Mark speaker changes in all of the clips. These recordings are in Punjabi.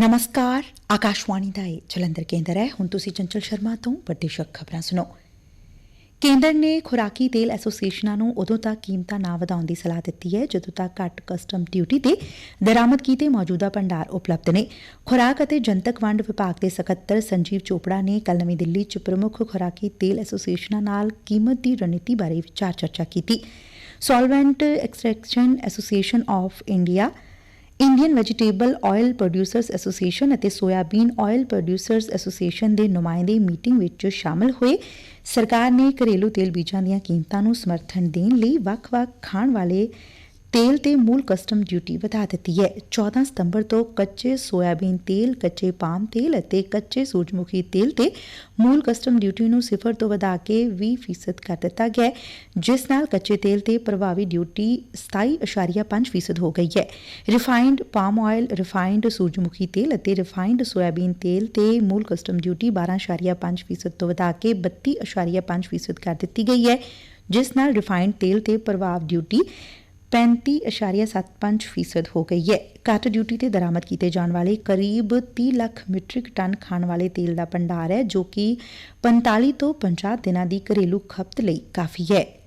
Speaker 1: ਨਮਸਕਾਰ ਆਕਾਸ਼ਵਾਣੀ ਦਾ ਇਹ ਜਲੰਧਰ ਕੇਂਦਰ ਹੈ ਹੁਣ ਤੁਸੀਂ ਚੰਚਲ ਸ਼ਰਮਾ ਤੋਂ ਵੱਡੀ ਸ਼ੱਕ ਖਬਰਾਂ ਸੁਣੋ ਕੇਂਦਰ ਨੇ ਖੁਰਾਕੀ ਤੇਲ ਐਸੋਸੀਏਸ਼ਨਾਂ ਨੂੰ ਉਦੋਂ ਤੱਕ ਕੀਮਤਾਂ ਨਾ ਵਧਾਉਣ ਦੀ ਸਲਾਹ ਦਿੱਤੀ ਹੈ ਜਦੋਂ ਤੱਕ ਘੱਟ ਕਸਟਮ ਡਿਊਟੀ ਤੇ ਦਰਾਮਦ ਕੀਤੇ ਮੌਜੂਦਾ ਭੰਡਾਰ ਉਪਲਬਧ ਨੇ ਖੁਰਾਕ ਅਤੇ ਜਨਤਕ ਵੰਡ ਵਿਭਾਗ ਦੇ ਸਕੱਤਰ ਸੰਜੀਵ ਚੋਪੜਾ ਨੇ ਕੱਲ ਨਵੀਂ ਦਿੱਲੀ 'ਚ ਪ੍ਰਮੁੱਖ ਖੁਰਾਕੀ ਤੇਲ ਐਸੋਸੀਏਸ਼ਨਾਂ ਨਾਲ ਕੀਮਤ ਦੀ ਰਣਨੀਤੀ ਬਾਰੇ ਵਿਚਾਰ ਚਰਚਾ ਕੀਤੀ solvent extraction association of India Indian vegetable oil producers association ਅਤੇ ਸੋਇਆਬੀਨ ਆਇਲ ਪ੍ਰੋਡਿਊਸਰਸ ਐਸੋਸੀਏਸ਼ਨ ਦੇ ਨੁਮਾਇੰਦੇ ਮੀਟਿੰਗ ਵਿੱਚ ਸ਼ਾਮਲ ਹੋਏ। ਸਰਕਾਰ ਨੇ ਘਰੇਲੂ ਤੇਲ ਬੀਜਾਂ ਦੀਆਂ ਕੀਮਤਾਂ ਨੂੰ ਸਮਰਥਨ ਦੇਣ ਲਈ ਵੱਖ-ਵੱਖ ਖਾਣ ਵਾਲੇ ਤੇਲ ਤੇ ਮੂਲ ਕਸਟਮ ਡਿਊਟੀ ਵਧਾ ਦਿੱਤੀ ਹੈ। 14 ਸਤੰਬਰ ਤੋਂ ਕੱਚੇ ਸੋਇਆਬੀਨ ਤੇਲ, ਕੱਚੇ ਪਾਮ ਤੇਲ ਅਤੇ ਕੱਚੇ ਸੂਰਜਮੁਖੀ ਤੇਲ ਤੇ ਮੂਲ ਕਸਟਮ ਡਿਊਟੀ ਨੂੰ ਸਿਫਰ ਤੋਂ ਵਧਾ ਕੇ 20% ਕਰ ਦਿੱਤਾ ਗਿਆ ਜਿਸ ਨਾਲ ਕੱਚੇ ਤੇਲ ਤੇ ਪ੍ਰਭਾਵੀ ਡਿਊਟੀ 27.5% ਹੋ ਗਈ ਹੈ। ਰਿਫਾਈਨਡ ਪਾਮ ਆਇਲ ਰਿਫਾਈਨਡ ਸੂਰਜਮੁਖੀ ਤੇਲ ਅਤੇ ਰਿਫਾਈਨਡ ਸੋਇਆਬੀਨ ਤੇਲ ਤੇ ਮੂਲ ਕਸਟਮ ਡਿਊਟੀ 12.5% ਤੋਂ ਵਧਾ ਕੇ 32.5% ਕਰ ਦਿੱਤੀ ਗਈ ਹੈ, ਜਿਸ ਨਾਲ ਰਿਫਾਈਨਡ ਤੇਲ ਤੇ ਪ੍ਰਭਾਵ ਡਿਊਟੀ 35.75% ਹੋ ਗਈ ਹੈ। ਘੱਟ ਡਿਊਟੀ ਤੇ ਦਰਾਮਦ ਕੀਤੇ ਜਾਣ ਵਾਲੇ ਕਰੀਬ 30 ਲੱਖ ਮੀਟ੍ਰਿਕ ਟਨ ਖਾਣ ਵਾਲੇ ਤੇਲ ਦਾ ਭੰਡਾਰ ਹੈ, ਜੋ ਕਿ 45 ਤੋਂ 50 ਦਿਨਾਂ ਦੀ ਘਰੇਲੂ ਖਪਤ ਲਈ ਕਾਫੀ ਹੈ।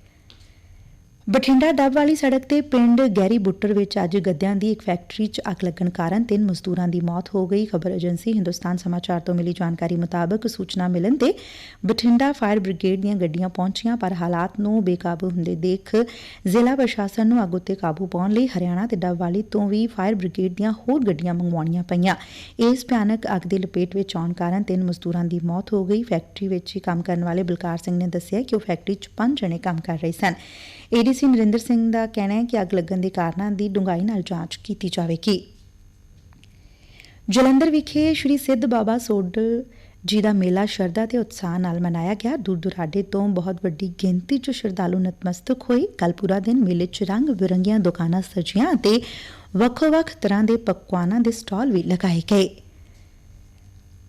Speaker 1: ਬਠਿੰਡਾ ਡੱਬ ਵਾਲੀ ਸੜਕ ਤੇ ਪਿੰਡ ਗੈਰੀ ਬੁੱਟਰ ਵਿੱਚ ਅੱਜ ਗੱਦਿਆਂ ਦੀ ਇੱਕ ਫੈਕਟਰੀ 'ਚ ਅੱਗ ਲੱਗਣ ਕਾਰਨ ਤਿੰਨ ਮਜ਼ਦੂਰਾਂ ਦੀ ਮੌਤ ਹੋ ਗਈ। ਖਬਰ ਏਜੰਸੀ ਹਿੰਦੁਸਤਾਨ ਸਮਾਚਾਰ ਤੋਂ ਮਿਲੀ ਜਾਣਕਾਰੀ ਮੁਤਾਬਕ ਸੂਚਨਾ ਮਿਲਣ ਤੇ ਬਠਿੰਡਾ ਫਾਇਰ ਬ੍ਰਿਗੇਡ ਦੀਆਂ ਗੱਡੀਆਂ ਪਹੁੰਚੀਆਂ, ਪਰ ਹਾਲਾਤ ਨੂੰ ਬੇਕਾਬੂ ਹੁੰਦੇ ਦੇਖ ਜ਼ਿਲ੍ਹਾ ਪ੍ਰਸ਼ਾਸਨ ਨੂੰ ਅੱਗ ਉੱਤੇ ਕਾਬੂ ਪਾਉਣ ਲਈ ਹਰਿਆਣਾ ਤੇ ਡੱਬ ਵਾਲੀ ਤੋਂ ਵੀ ਫਾਇਰ ਬ੍ਰਿਗੇਡ ਦੀਆਂ ਹੋਰ ਗੱਡੀਆਂ ਮੰਗਵਾਉਣੀਆਂ ਪਈਆਂ। ਇਸ ਭਿਆਨਕ ਅੱਗ ਦੀ ਲਪੇਟ ਵਿੱਚ ਆਉਣ ਕਾਰਨ ਤਿੰਨ ਮਜ਼ਦੂਰਾਂ ਦੀ ਮੌਤ ਹੋ ਗਈ। ਫੈਕਟਰੀ ਵਿੱਚ ਹੀ ਕੰਮ ਕਰਨ ਵਾਲੇ ਬਲਕਾਰ ਸਿੰਘ ਨੇ ਦੱਸਿਆ ਕਿ ਉਹ ਫੈਕਟਰੀ 'ਚ ਪੰਜ ਜਣੇ ਕੰਮ ਕਰ ਰਹੇ ਸਨ। ਏਡੀਸੀ ਨਰਿੰਦਰ ਸਿੰਘ ਦਾ ਕਹਿਣਾ ਹੈ ਕਿ ਅੱਗ ਲੱਗਣ ਦੇ ਕਾਰਨਾਂ ਦੀ ਡੂੰਘਾਈ ਨਾਲ ਜਾਂਚ ਕੀਤੀ ਜਾਵੇਗੀ। ਜਲੰਧਰ ਵਿਖੇ ਸ੍ਰੀ ਸਿੱਧ ਬਾਬਾ ਸੋਡਲ ਜੀ ਦਾ ਮੇਲਾ ਸ਼ਰਧਾ ਤੇ ਉਤਸ਼ਾਹ ਨਾਲ ਮਨਾਇਆ ਗਿਆ। ਦੂਰ ਦੁਰਾਡੇ ਤੋਂ ਬਹੁਤ ਵੱਡੀ ਗਿਣਤੀ 'ਚ ਸ਼ਰਧਾਲੂ ਨਤਮਸਤਕ ਹੋਏ। ਕੱਲ ਪੂਰਾ ਦਿਨ ਮੇਲੇ 'ਚ ਰੰਗ ਬਿਰੰਗੀਆਂ ਦੁਕਾਨਾਂ ਸਜੀਆਂ ਅਤੇ ਵੱਖੋ-ਵੱਖ ਤਰ੍ਹਾਂ ਦੇ ਪਕਵਾਨਾਂ ਦੇ ਸਟਾਲ ਵੀ ਲਗਾਏ ਗਏ।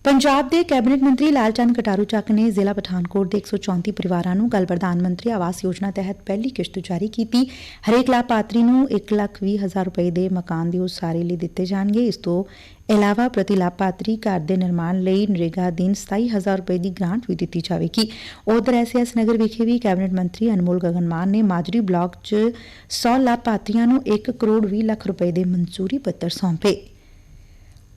Speaker 1: ਪੰਜਾਬ ਦੇ ਕੈਬਨਿਟ ਮੰਤਰੀ ਲਾਲਚੰਦ ਕਟਾਰੂ ਚੱਕ ਨੇ ਜ਼ਿਲ੍ਹਾ ਪਠਾਨਕੋਟ ਦੇ 134 ਪਰਿਵਾਰਾਂ ਨੂੰ ਕੱਲ ਪ੍ਰਧਾਨ ਮੰਤਰੀ ਆਵਾਸ ਯੋਜਨਾ ਤਹਿਤ ਪਹਿਲੀ ਕਿਸ਼ਤ ਜਾਰੀ ਕੀਤੀ। ਹਰੇਕ ਲਾਭਪਾਤਰੀ ਨੂੰ 1,20,000 ਰੁਪਏ ਦੇ ਮਕਾਨ ਦੀ ਉਸਾਰੀ ਲਈ ਦਿੱਤੇ ਜਾਣਗੇ। ਇਸ ਤੋਂ ਇਲਾਵਾ ਪ੍ਰਤੀ ਲਾਭਪਾਤਰੀ ਘਰ ਦੇ ਨਿਰਮਾਣ ਲਈ ਨਰੇਗਾ ਅਧੀਨ 27000 ਰੁਪਏ ਦੀ ਗ੍ਰਾਂਟ ਵੀ ਦਿੱਤੀ ਜਾਵੇਗੀ। ਉਧਰ ਐਸਐਸ ਨਗਰ ਵਿਖੇ ਵੀ ਕੈਬਨਿਟ ਮੰਤਰੀ ਅਨਮੋਲ ਗਗਨ ਮਾਨ ਨੇ ਮਾਜਰੀ ਬਲਾਕ 'ਚ 100 ਲਾਭਪਾਤਰੀਆਂ ਨੂੰ 1 ਕਰੋੜ 20 ਲੱਖ ਰੁਪਏ ਦੇ ਮਨਜ਼ੂਰੀ ਪੱਤਰ ਸੌਂਪੇ।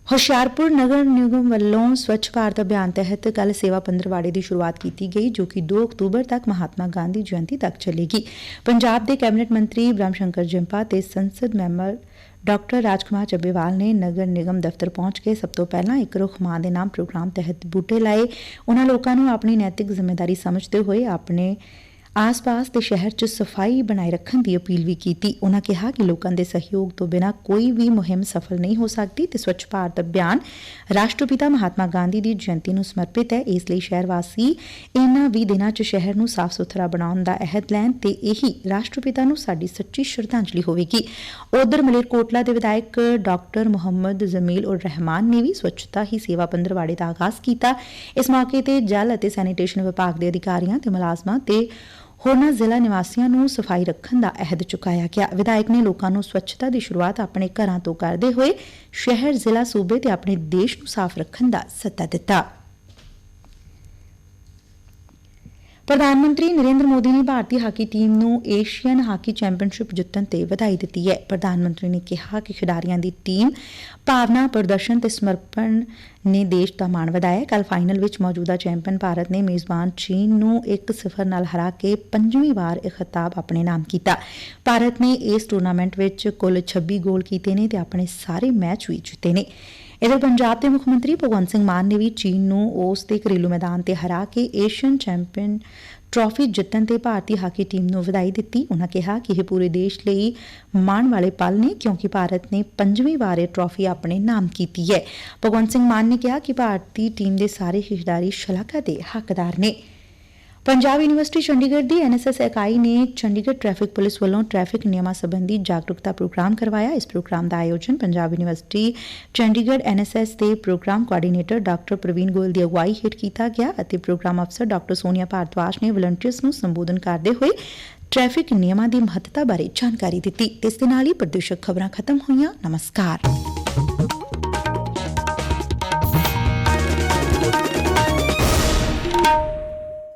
Speaker 1: ਹੁਸ਼ਿਆਰਪੁਰ ਨਗਰ ਨਿਗਮ ਵੱਲੋਂ ਸਵੱਛ ਭਾਰਤ ਅਭਿਆਨ ਤਹਿਤ ਕੱਲ ਸੇਵਾ ਪੰਦਰਵਾੜੇ ਦੀ ਸ਼ੁਰੂਆਤ ਕੀਤੀ ਗਈ, ਜੋ ਕਿ 2 ਅਕਤੂਬਰ ਤੱਕ ਮਹਾਤਮਾ ਗਾਂਧੀ ਜਯੰਤੀ ਤੱਕ ਚੱਲੇਗੀ। ਪੰਜਾਬ ਦੇ ਕੈਬਨਿਟ ਮੰਤਰੀ ਬ੍ਰਹਮ ਸ਼ੰਕਰ ਜਿੰਪਾ ਤੇ ਸੰਸਦ ਮੈਂਬਰ ਡਾਕਟਰ ਰਾਜਕੁਮਾਰ ਚੱਬੇਵਾਲ ਨੇ ਨਗਰ ਨਿਗਮ ਦਫ਼ਤਰ ਪਹੁੰਚ ਕੇ ਸਭ ਤੋਂ ਪਹਿਲਾਂ ਇੱਕ ਰੁੱਖ ਮਾਂ ਦੇ ਨਾਮ ਪ੍ਰੋਗਰਾਮ ਤਹਿਤ ਬੂਟੇ ਲਾਏ। ਉਹਨਾਂ ਲੋਕਾਂ ਨੂੰ ਆਪਣੀ ਨੈਤਿਕ ਜ਼ਿੰਮੇਵਾਰੀ ਸਮਝਦੇ ਹੋਏ ਆਪਣੇ ਆਸ-ਪਾਸ ਦੇ ਸ਼ਹਿਰ 'ਚ ਸਫ਼ਾਈ ਬਣਾਏ ਰੱਖਣ ਦੀ ਅਪੀਲ ਵੀ ਕੀਤੀ। ਉਹਨਾਂ ਕਿਹਾ ਕਿ ਲੋਕਾਂ ਦੇ ਸਹਿਯੋਗ ਤੋਂ ਬਿਨਾਂ ਕੋਈ ਵੀ ਮੁਹਿੰਮ ਸਫਲ ਨਹੀਂ ਹੋ ਸਕਦੀ ਤੇ ਸਵੱਛ ਭਾਰਤ ਅਭਿਆਨ ਰਾਸ਼ਟਰਪਿਤਾ ਮਹਾਤਮਾ ਗਾਂਧੀ ਦੀ ਜਯੰਤੀ ਨੂੰ ਸਮਰਪਿਤ ਹੈ। ਇਸ ਲਈ ਸ਼ਹਿਰ ਵਾਸੀ ਇਹਨਾਂ ਵੀ ਦਿਨਾਂ 'ਚ ਸ਼ਹਿਰ ਨੂੰ ਸਾਫ਼ ਸੁਥਰਾ ਬਣਾਉਣ ਦਾ ਅਹਿਦ ਲੈਣ ਤੇ ਇਹੀ ਰਾਸ਼ਟਰਪਿਤਾ ਨੂੰ ਸਾਡੀ ਸੱਚੀ ਸ਼ਰਧਾਂਜਲੀ ਹੋਵੇਗੀ। ਉਧਰ ਮਲੇਰਕੋਟਲਾ ਦੇ ਵਿਧਾਇਕ ਡਾਕਟਰ ਮੁਹੰਮਦ ਜ਼ਮੀਲ ਉਰ ਰਹਿਮਾਨ ਨੇ ਵੀ ਸਵੱਛਤਾ ਹੀ ਸੇਵਾ ਪੰਦਰਵਾੜੇ ਦਾ ਆਗਾਜ਼ ਕੀਤਾ। ਇਸ ਮੌਕੇ ਤੇ ਜਲ ਅਤੇ ਸੈਨੀਟੇਸ਼ਨ ਵਿਭਾਗ ਦੇ ਅਧਿਕਾਰੀਆਂ ਤੇ ਮੁਲਾਜ਼ਮਾਂ ਤੇ ਹੋਰਨਾਂ ਜ਼ਿਲ੍ਹਾ ਨਿਵਾਸੀਆਂ ਨੂੰ ਸਫ਼ਾਈ ਰੱਖਣ ਦਾ ਅਹਿਦ ਚੁਕਾਇਆ ਗਿਆ। ਵਿਧਾਇਕ ਨੇ ਲੋਕਾਂ ਨੂੰ ਸਵੱਛਤਾ ਦੀ ਸ਼ੁਰੂਆਤ ਆਪਣੇ ਘਰਾਂ ਤੋਂ ਕਰਦੇ ਹੋਏ ਸ਼ਹਿਰ ਜ਼ਿਲ੍ਹਾ ਸੂਬੇ ਤੇ ਆਪਣੇ ਦੇਸ਼ ਨੂੰ ਸਾਫ਼ ਰੱਖਣ ਦਾ ਸੱਦਾ ਦਿੱਤਾ। ਪ੍ਰਧਾਨ ਮੰਤਰੀ ਨਰਿੰਦਰ ਮੋਦੀ ਨੇ ਭਾਰਤੀ ਹਾਕੀ ਟੀਮ ਨੂੰ ਏਸ਼ੀਅਨ ਹਾਕੀ ਚੈਂਪੀਅਨਸ਼ਿਪ ਜਿੱਤਣ ਤੇ ਵਧਾਈ ਦਿੱਤੀ ਹੈ। ਪ੍ਰਧਾਨ ਮੰਤਰੀ ਨੇ ਕਿਹਾ ਕਿ ਖਿਡਾਰੀਆਂ ਦੀ ਟੀਮ ਭਾਵਨਾ, ਪ੍ਰਦਰਸ਼ਨ ਤੇ ਸਮਰਪਣ ਨੇ ਦੇਸ਼ ਦਾ ਮਾਣ ਵਧਾਇਆ ਕੱਲ ਫਾਈਨਲ ਵਿੱਚ ਮੌਜੂਦਾ ਚੈਂਪੀਅਨ ਭਾਰਤ ਨੇ ਮੇਜ਼ਬਾਨ ਚੀਨ ਨੂੰ 1-0 ਨਾਲ ਹਰਾ ਕੇ ਪੰਜਵੀਂ ਵਾਰ ਇਹ ਖਿਤਾਬ ਆਪਣੇ ਨਾਮ ਕੀਤਾ। ਭਾਰਤ ਨੇ ਇਸ ਟੂਰਨਾਮੈਂਟ ਵਿੱਚ ਕੁੱਲ 26 ਗੋਲ ਕੀਤੇ ਨੇ ਤੇ ਆਪਣੇ ਸਾਰੇ ਮੈਚ ਵੀ ਜਿੱਤੇ ਨੇ। ਇਧਰ ਪੰਜਾਬ ਦੇ ਮੁੱਖ ਮੰਤਰੀ ਭਗਵੰਤ ਸਿੰਘ ਮਾਨ ਨੇ ਵੀ ਚੀਨ ਨੂੰ ਉਸ ਦੇ ਘਰੇਲੂ ਮੈਦਾਨ ਤੇ ਹਰਾ ਕੇ ਏਸ਼ੀਅਨ ਚੈਂਪੀਅਨ ਟਰਾਫੀ ਜਿੱਤਣ ਤੇ ਭਾਰਤੀ ਹਾਕੀ ਟੀਮ ਨੂੰ ਵਧਾਈ ਦਿੱਤੀ। ਉਹਨਾਂ ਕਿਹਾ ਕਿ ਇਹ ਪੂਰੇ ਦੇਸ਼ ਲਈ ਮਾਣ ਵਾਲੇ ਪਲ ਨੇ, ਕਿਉਂਕਿ ਭਾਰਤ ਨੇ ਪੰਜਵੀਂ ਵਾਰ ਇਹ ਟਰਾਫੀ ਆਪਣੇ ਨਾਮ ਕੀਤੀ ਹੈ। ਭਗਵੰਤ ਸਿੰਘ ਮਾਨ ਨੇ ਕਿਹਾ ਕਿ ਭਾਰਤੀ ਟੀਮ ਦੇ ਸਾਰੇ ਖਿਡਾਰੀ ਸ਼ਲਾਘਾ ਦੇ ਹੱਕਦਾਰ ਨੇ। ਪੰਜਾਬ ਯੂਨੀਵਰਸਿਟੀ ਚੰਡੀਗੜ੍ਹ ਦੀ ਐਨਐਸਐਸ ਇਕਾਈ ਨੇ ਚੰਡੀਗੜ੍ਹ ਟ੍ਰੈਫਿਕ ਪੁਲਿਸ ਵੱਲੋਂ ਟ੍ਰੈਫਿਕ ਨਿਯਮਾਂ ਸੰਬੰਧੀ ਜਾਗਰੂਕਤਾ ਪ੍ਰੋਗਰਾਮ ਕਰਵਾਇਆ। ਇਸ ਪ੍ਰੋਗਰਾਮ ਦਾ ਆਯੋਜਨ ਪੰਜਾਬ ਯੂਨੀਵਰਸਿਟੀ ਚੰਡੀਗੜ੍ਹ ਐਨਐਸਐਸ ਦੇ programme coordinator doctor Praveen Goyal ਦੀ ਅਗਵਾਈ ਹੇਠ ਕੀਤਾ ਗਿਆ ਅਤੇ ਪ੍ਰੋਗਰਾਮ ਅਫਸਰ ਡਾਕਟਰ ਸੋਨੀਆ ਭਾਰਦਵਾਜ ਨੇ ਵਲੰਟੀਅਰਸ ਨੂੰ ਸੰਬੋਧਨ ਕਰਦੇ ਹੋਏ ਟ੍ਰੈਫਿਕ ਨਿਯਮਾਂ ਦੀ ਮਹੱਤਤਾ ਬਾਰੇ ਜਾਣਕਾਰੀ ਦਿੱਤੀ। ਇਸ ਦੇ ਨਾਲ ਹੀ ਪ੍ਰਦੂਸ਼ਕ ਖਬਰਾਂ ਖਤਮ ਹੋਈਆਂ। ਨਮਸਕਾਰ।